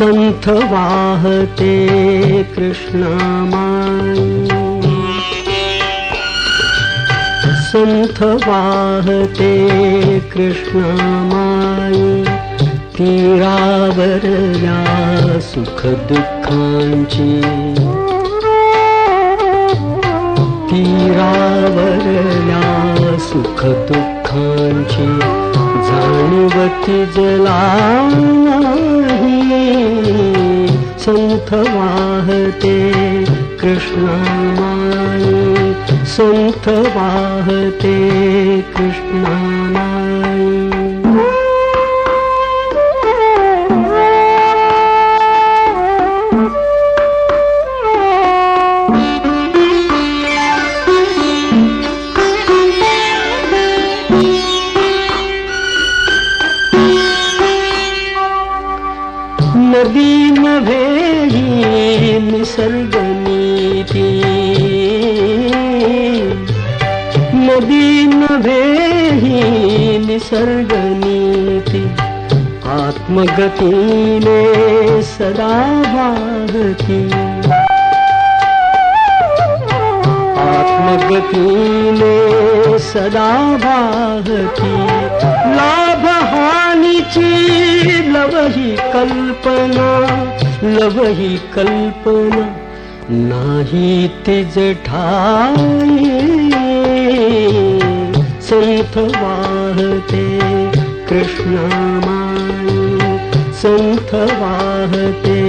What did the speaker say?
संथ वाहते कृष्णामाई संथ वाहते कृष्णामाई तीरावरल्या सुख दुःखांची। तीरावरल्या सुख दुःखांची जाणवती जला नाही। संथ वाहते कृष्णामाई संथ वाहते दीन निसर्गनी मदीन नदीन भेही निसर्गनीति आत्मगति ने सदा भागती आत्मगति ने सदा भागती लाभ हानि ची वहि कल्पना कल्पना नहि तेजठा सुन्थवाहते कृष्ण वाहते